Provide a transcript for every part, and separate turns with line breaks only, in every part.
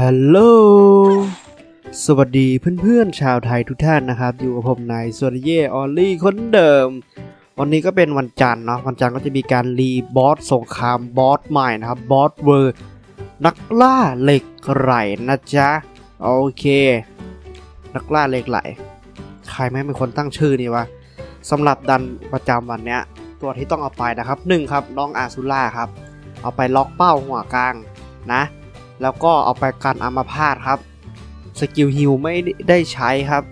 ฮัลโหล สวัสดีเพื่อนๆชาวไทยทุกท่านนะครับ อยู่กับผมนายสวรเย่ออลลี่คนเดิม วันนี้ก็เป็นวันจันทร์เนาะวันจันทร์ก็จะมีการรีบอสสงครามบอสใหม่นะครับบอสเวอร์ นักล่าเหล็กไหลนะจ๊ะ โอเค นักล่าเหล็กไหล ใครไม่เป็นคนตั้งชื่อนี่วะสำหรับดันประจำวันเนี้ย ตัวที่ต้องเอาไปนะครับหนึ่งครับน้องอาซูล่าครับ เอาไปล็อกเป้าหัวกลางนะ แล้วก็เอาไปกันอัมพาตครับ สกิลฮิลไม่ได้ใช้ครับ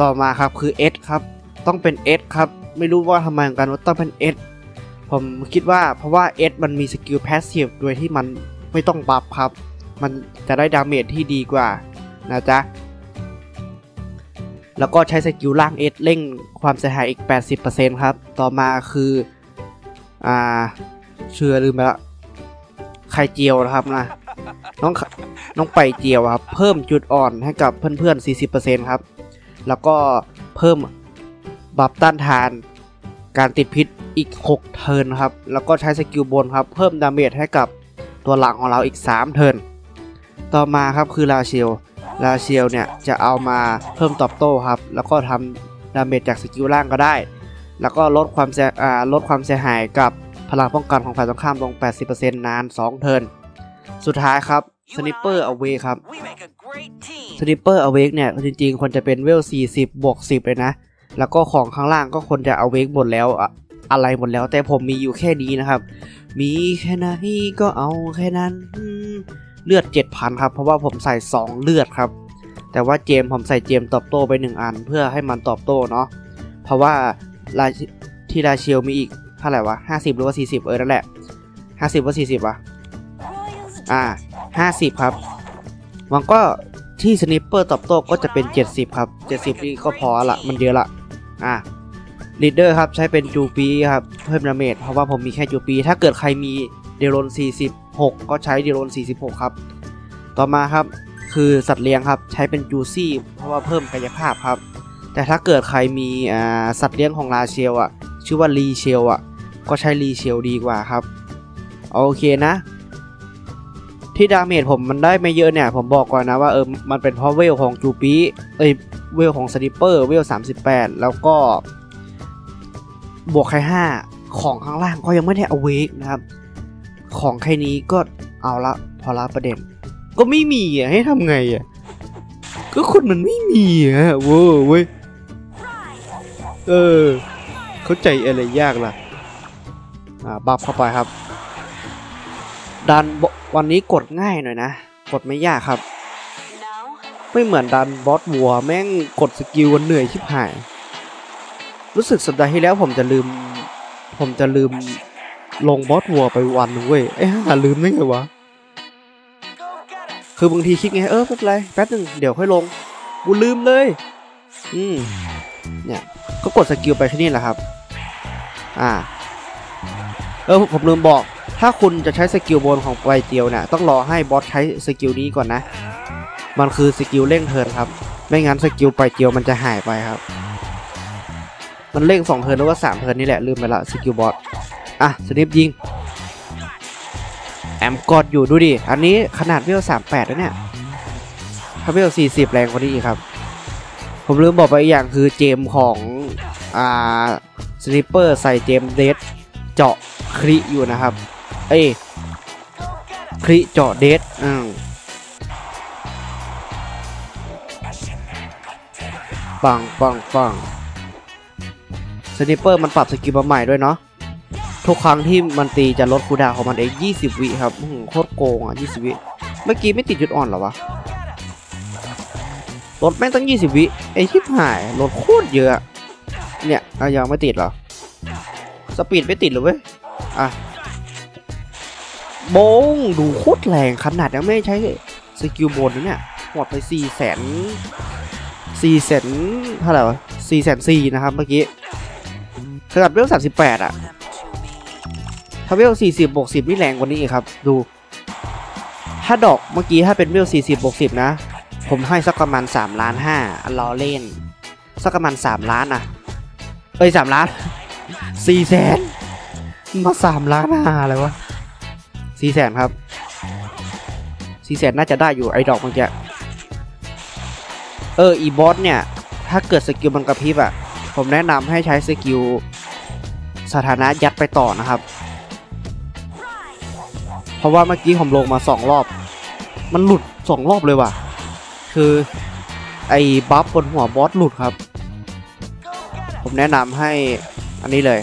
ต่อมาครับคือ S ครับ ต้องเป็น S ครับ ไม่รู้ว่าทำไมเหมือนกันว่าต้องเป็น S ผมคิดว่าเพราะว่า S มันมีสกิลแพสซีฟโดยที่มัน ไม่ต้องบัฟครับ มันจะได้ดาเมจที่ดีกว่านะจ๊ะ แล้วก็ใช้สกิลล่าง S เร่งความเสียหายอีก 80%ครับ ต่อมาคือ อ่า เชื่อลืมไปละไข่เจียวนะครับนะ น้องน้องไปเจียวครับ เพิ่มจุดอ่อนให้กับเพื่อนๆ 40%ครับ แล้วก็เพิ่มบัฟต้านทานการติดพิษอีก 6 เทิร์นครับ แล้วก็ใช้สกิลบนครับ เพิ่มดาเมจให้กับ ตัวหลังของเราอีก 3 เทิร์นต่อมาครับคือลาเชลลาเชลเนี่ยจะเอามาเพิ่มตอบโต้ครับ แล้วก็ทำดาเมจจากสกิลล่างก็ได้ แล้วก็ลดความเสียลดความเสียหายกับพลังป้องกันของฝ่ายตรงข้ามลง 80%นาน 2 เทิร์นสุดท้ายครับสนิปเปอร์เอาเวครับสนิปเปอร์เอาเวกเนี่ยจริงๆควรจะเป็นเวล 40 บวก 10 เลยนะ แล้วก็ของข้างล่างก็ควรจะเอาเวกหมดแล้วอะไรหมดแล้ว แต่ผมมีอยู่แค่นี้นะครับ มีแค่ไหนก็เอาแค่นั้น เลือด 7,000 ครับ เพราะว่าผมใส่ 2 เลือดครับ แต่ว่าเจมผมใส่เจมตอบโต้ไป 1 อัน เพื่อให้มันตอบโต้เนาะ เพราะว่าลาที่ราเชียวมีอีกเท่าไหร่วะ 50 หรือว่า 40 เออนั่นแหละ 50ว่า40วะอ่า 50 ครับมันก็ที่สนิปเปอร์ตอบโต้ก็จะเป็น 70 ครับ 70 นี่ก็พอละมันเยอะละอ่า ลีดเดอร์ครับใช้เป็นจูปีครับเพิ่มดาเมจเพราะว่าผมมีแค่จูปี ถ้าเกิดใครมีเดโรน46 ก็ใช้เดโรน46 ครับ ต่อมาครับคือสัตว์เลี้ยงครับใช้เป็นจูซี่ เพราะว่าเพิ่มกายภาพครับ แต่ถ้าเกิดใครมีอ่าสัตว์เลี้ยงของลาเชลอะ ชื่อว่ารีเชลอะ ก็ใช้รีเชลดีกว่าครับ โอเคนะ ที่ดาเมจผมมันได้ไม่เยอะเนี่ย ผมบอกก่อนนะว่าเออมันเป็นเพราะเวลของจูปีเอ้ยเวลของสนิปเปอร์เวล38 แล้วก็ บวกแค่5ของข้างล่างก็ยังไม่ได้อเวกนะครับ ของแค่นี้ก็เอาละพอละประเด็น ก็ไม่มีอะให้ทำไงอะก็คนมันไม่มีอะเว้ยเว้ยเออ เข้าใจอะไรยากล่ะ อ่าบัฟเข้าไปครับ ดันวันนี้กดง่ายหน่อยนะ กดไม่ยากครับ ไม่เหมือนดันบอสวัวแม่งกดสกิลกันเหนื่อยชิบหาย รู้สึกสัปดาห์ที่แล้วผมจะลืม ผมจะลืมลงบอสวัวไปวันนึงเว้ยไอ้ห่าลืมได้ไงวะ คือบางทีคิดไง เออไม่เป็นไร แป๊บหนึงเดี๋ยวค่อยลง กูลืมเลย อืม เนี่ย ก็กดสกิลไปแค่นี้แหละครับ อ่า เออผมลืมบอก ถ้าคุณจะใช้สกิลบนของไวเจียวเนี่ย ต้องรอให้บอสใช้สกิลนี้ก่อนนะ มันคือสกิลเร่งเทิร์นครับ ไม่งั้นสกิลไปเจียวมันจะหายไปครับ มันเร่งสองเทิร์นหรือว่าสามเทิร์นนี่แหละ ลืมไปละสกิลบอสอะสนิปยิง แอมกอดอยู่ดูดิ อันนี้ขนาดเวลสามแปดแล้วเนี่ยถ้าเวลสี่สิบแรงกว่านี้อีกครับ ผมลืมบอกไปอีกอย่างคือเจมของอ่าสนิปเปอร์ใส่เจมเดสเจาะคริอยู่นะครับ เอ้คริเจาะเดสอืมปังปังปัง สนิปเปอร์มันปรับสกิลมาใหม่ด้วยเนาะทุกครั้งที่มันตีจะลดคูดาวของมันเอง 20 วิครับหือโคตรโกงอะ 20 วิ เมื่อกี้ไม่ติดจุดอ่อนหรอวะ ลดแม่งตั้ง 20 วิ ไอชิบหาย ลดโคตรเยอะ เนี่ยอะยังไม่ติดเหรอ สปีดไม่ติดเลยเว้ย อะโบงดูโคตรแรงขนาดยังไม่ใช้สกิลบนนะเนี่ย หมดไป 4 แสน 4 แสนเท่าไหร่วะ4แสน4นะครับเมื่อกี้ ขนาดเวล38 อะ ถ้าเวล40บวก10นี่แรงกว่านี้อีกครับ ดู ถ้าดอกเมื่อกี้ถ้าเป็นเวล40บวก10 นะ ผมให้สักประมาณ3ล้านห้าล้อเล่น สักประมาณ 3 ล้านอะเอ้ย 3 ล้าน4แสนมา 3 ล้านห้าอะไรวะ4แสนครับ4แสนน่าจะได้อยู่ไอ้ดอกเมื่อกี้เออ อีบอสเนี่ย ถ้าเกิดสกิลมันกระพริบอะผมแนะนำให้ใช้สกิล สถานะยัดไปต่อนะครับ เพราะว่าเมื่อกี้ผมลงมาสองรอบ มันหลุดสองรอบเลยว่ะ คือไอ้บัฟบนหัวบอสหลุดครับ ผมแนะนำให้อันนี้เลย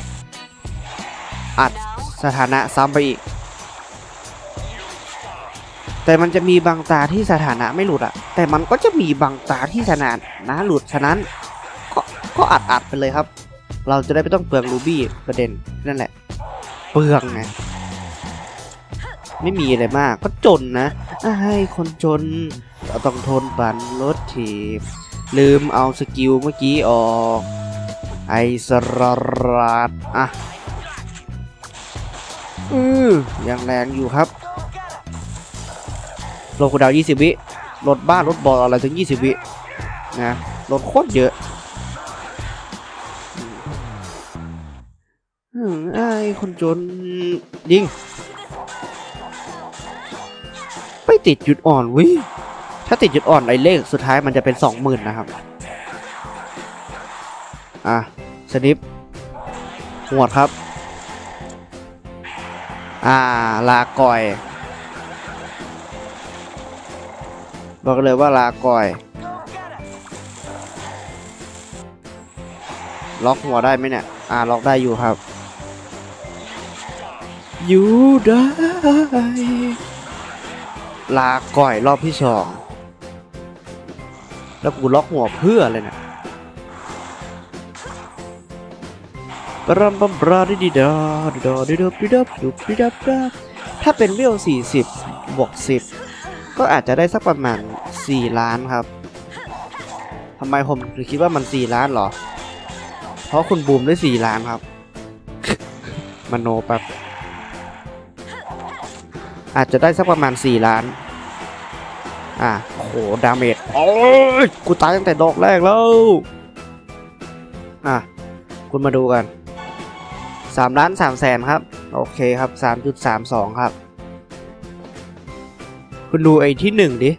อัดสถานะซ้ำไปอีก แต่มันจะมีบางตาที่สถานะไม่หลุดอะแต่มันก็จะมีบางตาที่สถานะหลุดฉะนั้นก็ก็อัดอัดไปเลยครับ เราจะได้ไม่ต้องเปลืองรูบี้ประเด็นนั่นแหละ เปลืองไงไม่มีอะไรมากก็จนนะให้คนจนต้องทนบันรถถีบ ลืมเอาสกิลเมื่อกี้ออก ไอสรัดอะอือยังแรงอยู่ครับโลกูดาว 20 วิรถบ้านรถบอลอะไรถึง 20 วินะรถโคตรเยอะ คนจนยิงไม่ติดจุดอ่อนวิถ้าติดจุดอ่อนไอ้เลขสุดท้ายมันจะเป็นสองหมื่นนะครับ อะสนิปหวดครับ อ่า ลาก่อย บอกเลยว่าลาก่อยล็อกหัวได้ไหมเนี่ย อ่า ล็อกได้อยู่ครับ อยู่ได้ ลาก่อยรอบที่สอง แล้วกูล็อกหัวเพื่ออะไรเนี่ยปรัมปัมปราดิดิดาดิดาดิดาดิดาดิดดิดาดิดถ้าเป็นเวล40บวก10 ก็อาจจะได้สักประมาณ 4 ล้านครับทำไมผมถึงคิดว่ามัน 4 ล้านหรอ เพราะคุณบูมได้ 4 ล้านครับ มโนแป๊บ อาจจะได้สักประมาณ 4 ล้าน อะโอ้โหดาเมจโอ้ยกูตายตั้งแต่ดอกแรกแล้ว อะ คุณมาดูกัน 3 ล้าน3แสนครับ โอเคครับ 3.32 ครับ คุณดูไอ้ที่หนึ่งดิ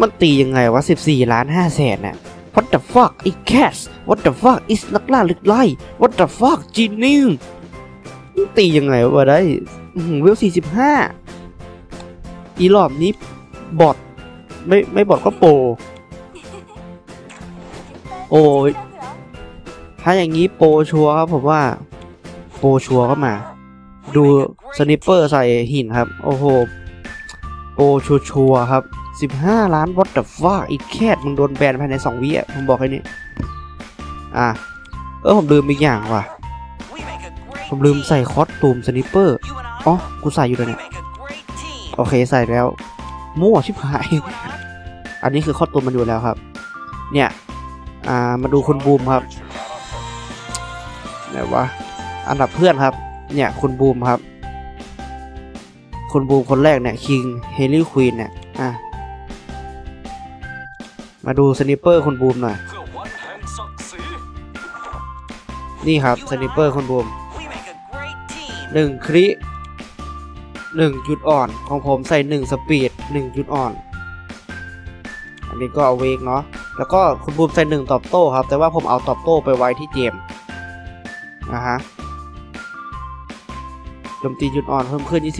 มันตียังไงวะ 14 ล้าน5แสนน่ะ What the fuck is cat What the fuck is นักล่าลึกไล่ What the fuck จีนิ่งตียังไงวะได้อื้อหือเวล45 อีรอบนี้บอทไม่ไม่บอทก็โปรโอ้ยถ้าอย่างนี้โปรชัวร์ครับผมว่า โปรชัวร์ก็มา ดูสนิปเปอร์ใส่หินครับ โอ้โห โปรชัวชัวร์ๆครับ 15 ล้านวัตต์ฟ้าอีกแค่มึงโดนแบนภายใน 2 วิอะผมบอกแค่นี้อะ เออผมลืมอีกอย่างว่ะ ผมลืมใส่คอสตูมสนิปเปอร์อ๋อ กูใส่อยู่เลยเนี่ย โอเคใส่แล้วมั่วชิบหาย อันนี้คือข้อตัวมันอยู่แล้วครับ เนี่ยอ่ามาดูคุณบูมครับไหนวะอันดับเพื่อนครับ เนี่ยคุณบูมครับ คุณบูมคนแรกเนี่ยคิงเฮลี่ควีนเนี่ยอะมาดูสนิปเปอร์คุณบูมหน่อยนี่ครับสนิปเปอร์คุณบูมหนึ่งคริ หนึ่งจุดอ่อนของผมใส่หนึ่งสปีดหนึ่งจุดอ่อน อันนี้ก็เอาเวกเนาะ แล้วก็คุณบูมใส่หนึ่งตอบโต้ครับ แต่ว่าผมเอาตอบโต้ไปไว้ที่เจมนะฮะโจมตีจุดอ่อนเพิ่มขึ้น 24%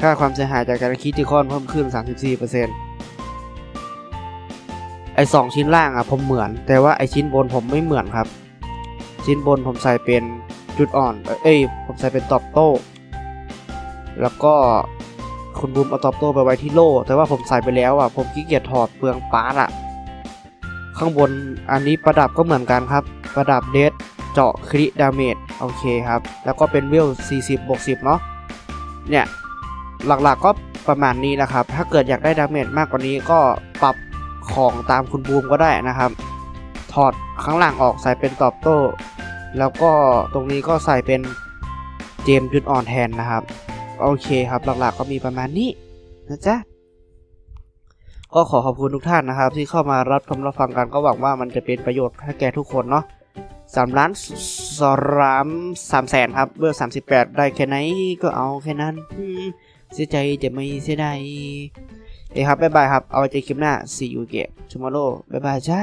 ค่าความเสียหายจากการคิดติคอนเพิ่มขึ้น 34%ไอสองชิ้นล่างอะผมเหมือน แต่ว่าไอชิ้นบนผมไม่เหมือนครับ ชิ้นบนผมใส่เป็น จุดอ่อน เอ้ย ผมใส่เป็นตอบโต้ แล้วก็คุณบูมเอาตอบโต้ไปไว้ที่โล่ แต่ว่าผมใส่ไปแล้วอะ ผมขี้เกียจถอดเปลืองปาร์ตอะ ข้างบนอันนี้ประดับก็เหมือนกันครับ ประดับเดสเจาะคริดาเมจ โอเคครับ แล้วก็เป็นเวล 40บวก10 เนาะ เนี่ย หลักๆก็ประมาณนี้นะครับ ถ้าเกิดอยากได้ดาเมจมากกว่านี้ก็ปรับของตามคุณบูมก็ได้นะครับ ถอดข้างล่างออกใส่เป็นตอบโต้ แล้วก็ตรงนี้ก็ใส่เป็นเจมจุดอ่อนแทนนะครับ โอเคครับหลักๆก็มีประมาณนี้นะจ๊ะก็ขอขอบคุณทุกท่านนะครับ ที่เข้ามารับชมรับฟังกันก็หวังว่ามันจะเป็นประโยชน์ให้แก่ทุกคนเนาะสามล้านสามสามแสนครับเบอร์สามสิบแปดได้แค่ไหนก็เอาแค่นั้นเสียใจจะไม่เสียดายเอ้ครับบ๊ายบายครับ เอาใจคลิปหน้าซีอูเก again รุบ๊ายบายจ้า